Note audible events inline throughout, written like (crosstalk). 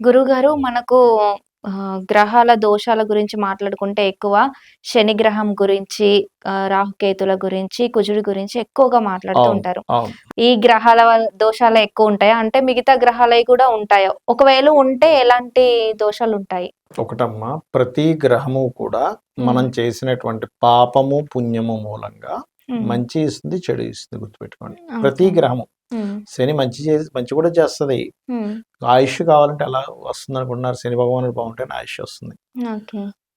గురుగారు మనకు గ్రహాల దోషాల గురించి మాట్లాడుకుంటే ఎక్కువ శని గ్రహం గురించి, రాహుకేతుల గురించి, కుజుడి గురించి ఎక్కువగా మాట్లాడుతూ అవును. ఉంటారు. అవును. ఈ గ్రహాల వల్ దోషాలే ఎక్కువుంటాయా? అంటే మిగతా గ్రహాలయి కూడా ఉంటాయా? ఒకవేళ ఉంటే ఎలాంటి దోషాలుంటాయి? ఒకటమ్మా ప్రతి గ్రహము కూడా మనం. చేసినటువంటి పాపము, పుణ్యము మూలంగా. మంచి ఇస్తుంది, చెడు ఇస్తుంది గుర్తుపెట్టుకోండి. ప్రతి. గ్రహము. శని మంచి చేసి మంచి కూడా చేస్తది. ఆయుష్ కావాలంటే ఎలా వస్తుందనుకుంటున్నారు? శని భగవానుడు బాగుంటేనే ఆయుష్ వస్తుంది.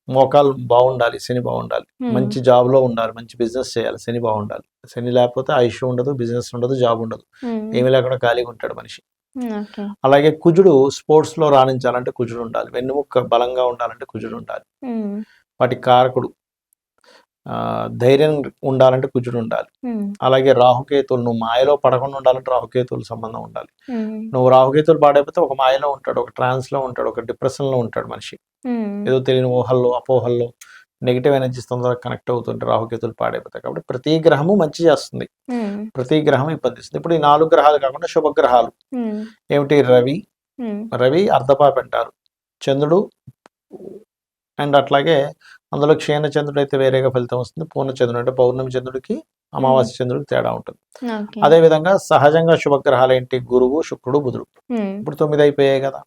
మోకాలు బాగుండాలి, శని బాగుండాలి. మంచి జాబ్‌లో ఉండాలి, మంచి బిజినెస్ చేయాలి, శని బాగుండాలి. శని లేకపోతే ఆయుష్ ఉండదు, బిజినెస్ ఉండదు, జాబ్ ఉండదు. ఏమీ లేకుండా ఖాళీగా ఉంటాడు మనిషి. అలాగే కుజుడు స్పోర్ట్స్‌లో రాణించాలంటే కుజుడు ఉండాలి. వెన్నెముక బలంగా ఉండాలంటే కుజుడు ఉండాలి. వాటికి కారకుడు. ధైర్యం ఉండాలంటే కుజుడు ఉండాలి. అలాగే రాహుకేతువులు నువ్వు మాయలో పడకుండా ఉండాలంటే రాహుకేతువుల సంబంధం ఉండాలి. నువ్వు రాహుకేతువులు పాడైపోతే ఒక మాయలో ఉంటాడు, ఒక ట్రాన్స్‌లో ఉంటాడు, ఒక డిప్రెషన్‌లో ఉంటాడు మనిషి. ఏదో తెలియని ఊహల్లో, అపోహల్లో నెగెటివ్ ఎనర్జీస్ తొందరగా కనెక్ట్ అవుతుంటే రాహుకేతువులు పాడైపోతాయి. కాబట్టి ప్రతి గ్రహము మంచి చేస్తుంది. ప్రతి గ్రహం ఇబ్బందిస్తుంది. ఇప్పుడు ఈ 4 గ్రహాలు కాకుండా శుభగ్రహాలు. ఏమిటి? రవి. రవి అర్ధపాపి అంటారు. చంద్రుడు అండ్ అట్లాగే అందులో క్షీణ చంద్రుడు అయితే వేరేగా ఫలితం వస్తుంది. పూర్ణ చంద్రుడు అంటే పౌర్ణమి చంద్రుడికి. అమావాస్య చంద్రుడికి తేడా ఉంటుంది. ఓకే. అదేవిధంగా సహజంగా శుభగ్రహాలు ఏంటి? గురువు, శుక్రుడు, బుధుడు. ఇప్పుడు 9 అయిపోయాయి కదా!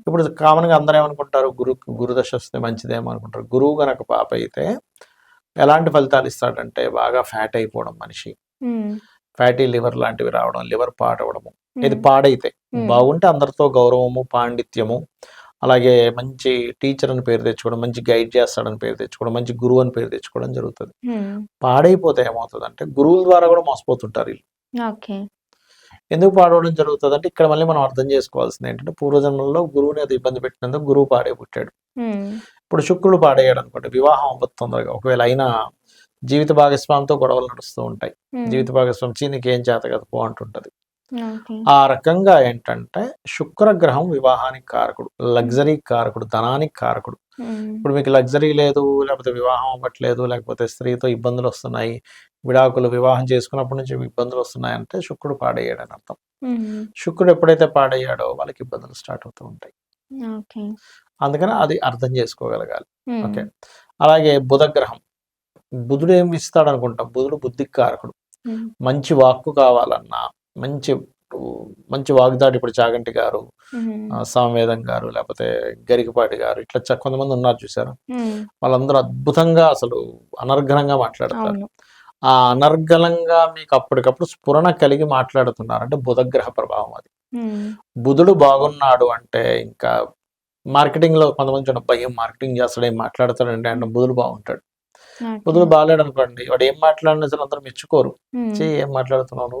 ఇప్పుడు కామన్‌గా అందరూ ఏమనుకుంటారు? గురు గురుదశ వస్తే మంచిదేమో అనుకుంటారు. గురువు గనక పాప అయితే ఎలాంటి ఫలితాలు ఇస్తాడంటే బాగా ఫ్యాట్ అయిపోవడం మనిషి. ఫ్యాటీ లివర్ లాంటివి రావడం, లివర్ పాడవడము. ఇది. పాడైతే. బాగుంటే అందరితో గౌరవము, పాండిత్యము, అలాగే మంచి టీచర్ అని పేరు తెచ్చుకోవడం, మంచి గైడ్ చేస్తాడని పేరు తెచ్చుకోవడం, మంచి గురువు అని పేరు తెచ్చుకోవడం జరుగుతది. పాడైపోతే ఏమవుతదంటే గురువుల ద్వారా కూడా మోసపోతుంటారు. ఓకే. ఎందుకు పాడవడం జరుగుతదంటే ఇక్కడ మళ్ళీ మనం అర్థం చేసుకోవాల్సింది ఏంటంటే పూర్వజన్మల్లో గురువుని అది ఇబ్బంది పెట్టినందుకు గురువు పాడై పుట్టాడు. ఇప్పుడు శుక్రుడు పాడయ్యాడు అనుకోండి వివాహం అవ్వదు తొందరగా. ఒకవేళ అయినా జీవిత భాగస్వామితో గొడవలు నడుస్తూ ఉంటాయి. జీవిత భాగస్వామి "ఛీ నీకేం చేత కాదు పో" అంటుంటది. ఆ రకంగా ఏంటంటే శుక్రగ్రహం వివాహానికి కారకుడు, లగ్జరీ కారకుడు, ధనానికి కారకుడు. ఇప్పుడు మీకు లగ్జరీ లేదు, లేకపోతే వివాహం అవ్వట్లేదు, లేకపోతే స్త్రీతో ఇబ్బందులు వస్తున్నాయి, విడాకులు వివాహం చేసుకున్నప్పటి నుంచి ఇబ్బందులు వస్తున్నాయంటే శుక్రుడు పాడయ్యాడని అర్థం. శుక్రుడు ఎప్పుడైతే పాడయ్యాడో వాళ్ళకి ఇబ్బందులు స్టార్ట్ అవుతూ ఉంటాయి. అందుకని అది అర్థం చేసుకోగలగాలి. ఓకే. అలాగే బుధగ్రహం. బుధుడు ఏమి ఇస్తాడనుకుంటాం? బుధుడు బుద్ధికి కారకుడు. మంచి వాక్కు కావాలన్నా, మంచి మంచి వాగ్దాటి ఇప్పుడు చాగంటి గారు, సామవేదం గారు, లేకపోతే గరికపాటి గారు ఇట్లా కొంతమంది ఉన్నారు చూసారా? వాళ్ళందరూ అద్భుతంగా అసలు అనర్గళంగా మాట్లాడతారు. ఆ అనర్గళంగా మీకు అప్పటికప్పుడు స్ఫురణ కలిగి మాట్లాడుతున్నారు. అంటే బుధగ్రహ ప్రభావం అది. బుధుడు బాగున్నాడు అంటే ఇంకా మార్కెటింగ్‌లో కొంతమంది చూడండి! ఏం మార్కెటింగ్ చేస్తాడు, ఏం మాట్లాడతాడండి అంటే బుధుడు బాగుంటాడు. బుధుడు బాలేడనుకోండి వాడు ఏం మాట్లాడినా సరే అందరూ మెచ్చుకోరు. ఛీ! ఏం మాట్లాడుతున్నావు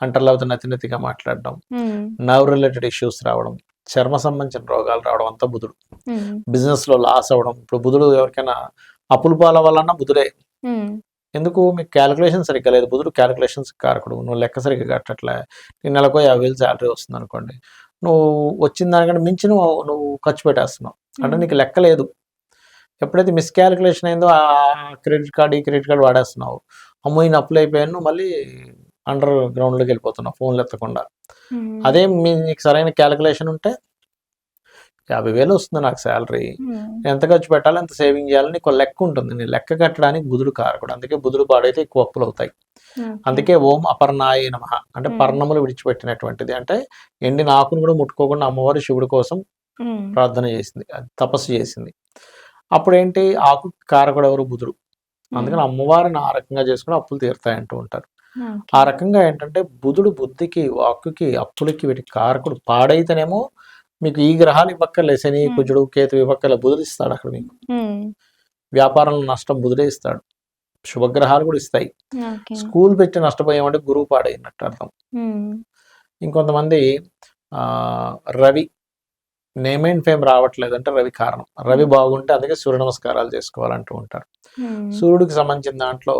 నువ్వు? అంటారు లేకపోతే నతి నతిగా మాట్లాడడం. నర్వ్ రిలేటెడ్ ఇష్యూస్ రావడం, చర్మ సంబంధించిన రోగాలు రావడం అంతా బుధుడు. హ్మ్. బిజినెస్‌లో లాస్ అవ్వడం. ఇప్పుడు బుధుడు ఎవరికైనా అప్పుల పాలవ్వాలన్నా బుధుడే. హ్మ్. ఎందుకు మీకు క్యాలిక్యులేషన్ సరిగ్గా లేదు. బుధుడు క్యాలిక్యులేషన్స్ కారకుడు. నువ్వు లెక్క సరిగ్గా కట్టట్లే. నీకు నెలకో 50,000 సాలరీ వస్తుందనుకోండి. నువ్వు వచ్చిన దానికంటే మించి నువ్వు నువ్వు ఖర్చు పెట్టేస్తున్నావు. అంటే హ్మ్. నీకు లెక్క లేదు. ఎప్పుడైతే మిస్‌కాలిక్యులేషన్ అయిందో ఆ క్రెడిట్ కార్డ్, ఈ క్రెడిట్ కార్డ్ వాడేస్తున్నావు. అమ్మో! ఈయన అప్పులయిపోయాను నువ్వు మళ్ళీ అండర్ గ్రౌండ్‌లోకి వెళ్ళిపోతున్నావు ఫోన్‌లు ఎత్తకుండా. హ్మ్. అదే మీ నీకు సరైన క్యాలిక్యులేషన్ ఉంటే 50,000 వస్తుంది నాకు సాలరీ. హ్మ్. ఎంత ఖర్చు పెట్టాలి, ఎంత సేవింగ్ చేయాలి నీకో లెక్క ఉంటుంది. నీ లెక్క కట్టడానికి బుధుడు కారకుడు. అందుకే బుధుడు పాడైతే ఎక్కువ అప్పులవుతాయి. ఓకే. అందుకే ఓం అపర్ణాయ నమః అంటే. పర్ణములు విడిచిపెట్టినటువంటిది. అంటే ఎండిన ఆకును కూడా ముట్టుకోకుండా అమ్మవారు శివుడి కోసం. ప్రార్థన చేసింది. తపస్సు చేసింది. అప్పుడేంటి ఆకు కారకుడు ఎవరు? బుధుడు. అందుకని అమ్మవారిని ఆ రకంగా చేసుకొని అప్పులు తీరుతాయంటూ ఉంటారు. ఆ రకంగా ఏంటంటే బుధుడు బుద్ధికి, వాక్కుకి, అప్పులకి వీటికి కారకుడు. పాడైతేనేమో మీకు ఈ గ్రహాలు ఇవ్వక్కర్లే. శని. కుజుడు, కేతు ఇవ్వక్కర్లే. బుధుడు ఇస్తాడు అక్కడ మీకు. వ్యాపారంలో నష్టం బుధుడే ఇస్తాడు. శుభగ్రహాలు కూడా ఇస్తాయి. స్కూల్ పెట్టి నష్టపోయామంటే గురువు పాడైనట్టు అర్థం. ఇంకొంతమంది రవి నేమ్ అండ్ ఫేమ్ రావట్లేదంటే రవి కారణం. రవి హ్మ్. బాగుంటే అందుకే సూర్య నమస్కారాలు చేసుకోవాలంటూ ఉంటారు. హ్మ్. సూర్యుడికి సంబంధించిన దాంట్లో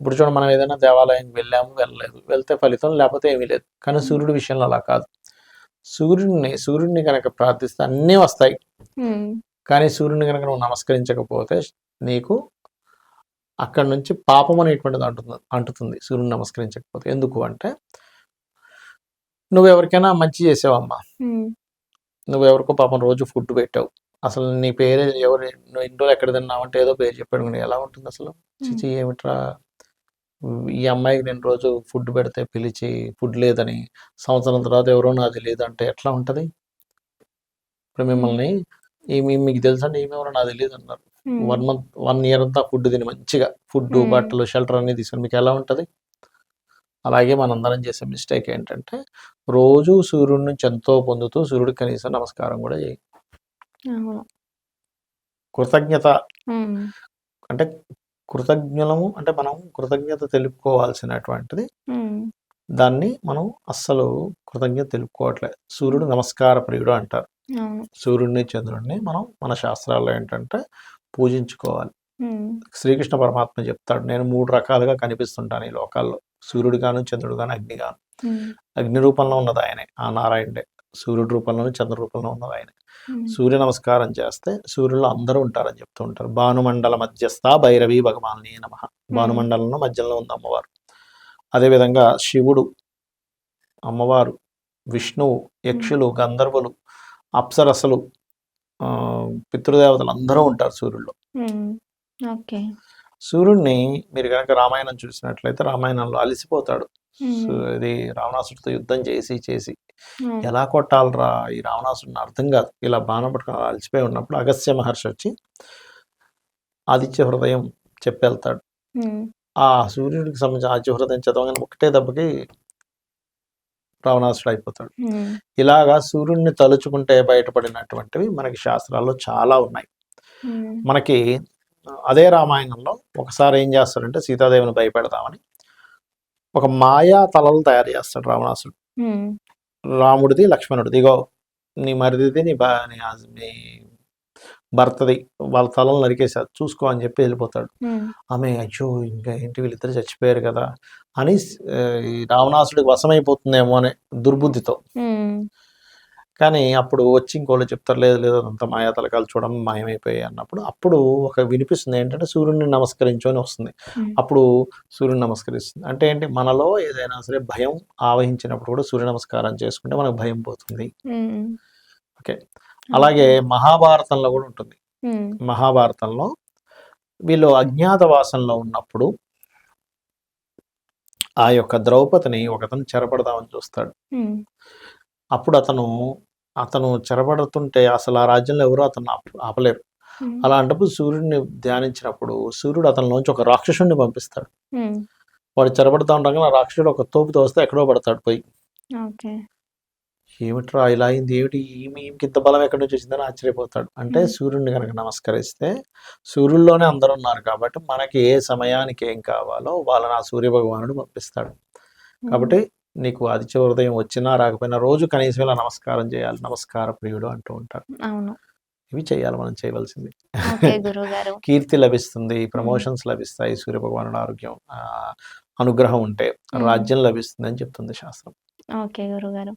ఇప్పుడు చూడండి మనం ఏదైనా దేవాలయానికి వెళ్ళాము, వెళ్ళలేదు. వెళ్తే ఫలితం లేకపోతే ఏమీ లేదు. కానీ హ్మ్. సూర్యుడి విషయంలో అలా కాదు. సూర్యుడిని సూర్యుడిని గనక ప్రార్థిస్తే అన్నీ వస్తాయి. కానీ సూర్యుడిని గనక నువ్వు నమస్కరించకపోతే నీకు అక్కడి నుంచి పాపం అనేటువంటిది అంటుతుంది అంటుతుంది సూర్యుడిని నమస్కరించకపోతే. ఎందుకు అంటే నువ్వు ఎవరికైనా మంచి చేసావమ్మా. నువ్వు ఎవరికో పాపం రోజు ఫుడ్ పెట్టావు. అసలు నీ పేరు ఎవరు నువ్వు ఇన్ని రోజులు ఎక్కడ తిన్నావంటే ఏదో పేరు చెప్పాడు కానీ ఎలా ఉంటుంది అసలు? చిచి ఏమిట్రా? ఈ అమ్మాయికి నేను రోజు ఫుడ్ పెడితే పిలిచి ఫుడ్ లేదని సంవత్సరం తర్వాత ఎవరో నాకు తెలియదు అంటే ఎట్లా ఉంటుంది? ఇప్పుడు మిమ్మల్ని మీకు తెలుసండి ఎవరో నాకు తెలియదు అన్నారు వన్ మంత్ వన్ ఇయర్ అంతా ఫుడ్ తిని మంచిగా ఫుడ్. బట్టలు షెల్టర్ అన్ని తీసుకొని మీకు ఎలా ఉంటుంది? అలాగే మనందరం చేసే మిస్టేక్ ఏంటంటే రోజు సూర్యుడి నుంచి ఎంతో పొందుతూ సూర్యుడికి కనీసం నమస్కారం కూడా చేయి. కృతజ్ఞత అంటే కృతజ్ఞలము అంటే మనం కృతజ్ఞత తెలుపుకోవాల్సినటువంటిది. దాన్ని మనం అస్సలు కృతజ్ఞత తెలుపుకోవట్లేదు సూర్యుడు నమస్కార ప్రియుడు అంటారు. సూర్యుడిని చంద్రుడిని మనం మన శాస్త్రాల్లో ఏంటంటే పూజించుకోవాలి. శ్రీకృష్ణ పరమాత్మ చెప్తాడు నేను మూడు రకాలుగా కనిపిస్తుంటాను ఈ లోకాల్లో. సూర్యుడు గాను చంద్రుడు గాను అగ్ని గాను. ఉమ్, అగ్ని రూపంలో ఉన్నది ఆయనే ఆ నారాయణుడే. సూర్యుడి రూపంలోను చంద్ర రూపంలో ఉన్నది ఆయనే. సూర్య నమస్కారం చేస్తే సూర్యుల్లో అందరూ ఉంటారని చెప్తూ ఉంటారు. భానుమండల మధ్యస్థ భైరవి భగవాన్ని నమ. భానుమండలంలో మధ్యలో ఉంది అమ్మవారు. అదేవిధంగా శివుడు అమ్మవారు విష్ణువు యక్షులు గంధర్వులు అప్సరసలు ఆ, పితృదేవతలు అందరూ ఉంటారు సూర్యుల్లో. ఓకే. సూర్యుడిని మీరు కనుక రామాయణం చూసినట్లయితే రామాయణంలో అలసిపోతాడు. ఇది రావణాసుడితో యుద్ధం చేసి చేసి ఎలా కొట్టాలరా ఈ రావణాసుడిని అర్థం కాదు. ఇలా బాణం పట్టుకుని అలా అలసిపోయి ఉన్నప్పుడు అగస్త్య మహర్షి వచ్చి ఆదిత్య హృదయం చెప్పెళ్తాడు. ఆ సూర్యుడికి సంబంధించిన ఆదిత్య హృదయం చదవగానే ఒకటే దెబ్బకి రావణాసుడు అయిపోతాడు. ఇలాగా సూర్యుడిని తలుచుకుంటే బయటపడినటువంటివి మనకి శాస్త్రాల్లో చాలా ఉన్నాయి. మనకి అదే రామాయణంలో ఒకసారి ఏం చేస్తాడంటే సీతాదేవిని భయపెడదామని ఒక మాయా తలలు తయారు చేస్తాడు రావణాసుడు. రాముడిది లక్ష్మణుడిది. ఇగో నీ మరిదిది నీ బా నీ భర్తది వాళ్ళ తలలు నరికేసారు చూసుకో అని చెప్పి వెళ్ళిపోతాడు. ఆమె అయ్యో ఇంకా ఏంటి వీళ్ళిద్దరు చచ్చిపోయారు కదా? అని రావణాసుడికి వశమైపోతుందేమో అనే దుర్బుద్ధితో. కానీ అప్పుడు వచ్చి ఇంకోళ్ళు చెప్తారు లేదు లేదు అదంతా మాయా తలకాలు చూడడం మాయమైపోయాయి అన్నప్పుడు అప్పుడు ఒక వినిపిస్తుంది ఏంటంటే సూర్యుడిని నమస్కరించు అని వస్తుంది. అప్పుడు సూర్యుని నమస్కరిస్తుంది. అంటే ఏంటి మనలో ఏదైనా సరే భయం ఆవహించినప్పుడు కూడా సూర్య నమస్కారం చేసుకుంటే మనకు భయం పోతుంది. ఓకే. అలాగే మహాభారతంలో కూడా ఉంటుంది. మహాభారతంలో వీళ్ళు అజ్ఞాతవాసంలో ఉన్నప్పుడు ఆ యొక్క ద్రౌపదిని ఒకతను చెరపడదామని చూస్తాడు. అప్పుడు అతను అతను చెరపడుతుంటే అసలు ఆ రాజ్యంలో ఎవరు అతను ఆప- ఆపలేరు. అలాంటప్పుడు సూర్యుడిని ధ్యానించినప్పుడు సూర్యుడు అతనిలోంచి ఒక రాక్షసుడిని పంపిస్తాడు. వాడు చెరపడతా ఉండగా ఆ రాక్షసుడు ఒక తోపు తోస్తే ఎక్కడో పడతాడు పోయి. ఏమిట్రా ఇలా అయింది? ఏమిటి? ఈమె ఈమెకి ఇంత బలం ఎక్కడి నుంచి వచ్చిందని ఆశ్చర్యపోతాడు. అంటే. సూర్యుడిని కనుక నమస్కరిస్తే సూర్యుల్లోనే అందరూ ఉన్నారు కాబట్టి మనకి ఏ సమయానికి ఏం కావాలో వాళ్ళని ఆ సూర్య భగవానుడు పంపిస్తాడు కాబట్టి నీకు ఆదిత్య హృదయం వచ్చినా రాకపోయినా రోజు కనీసం ఇలా నమస్కారం చేయాలి. నమస్కార ప్రియుడు అంటూ ఉంటారు అవును. ఇవి చేయాలి మనం చేయవలసింది. (laughs) కీర్తి లభిస్తుంది ప్రమోషన్స్ లభిస్తాయి సూర్య భగవానుడు ఆరోగ్యం అనుగ్రహం ఉంటే. రాజ్యం లభిస్తుంది అని చెప్తుంది శాస్త్రం. ఓకే గురువు గారు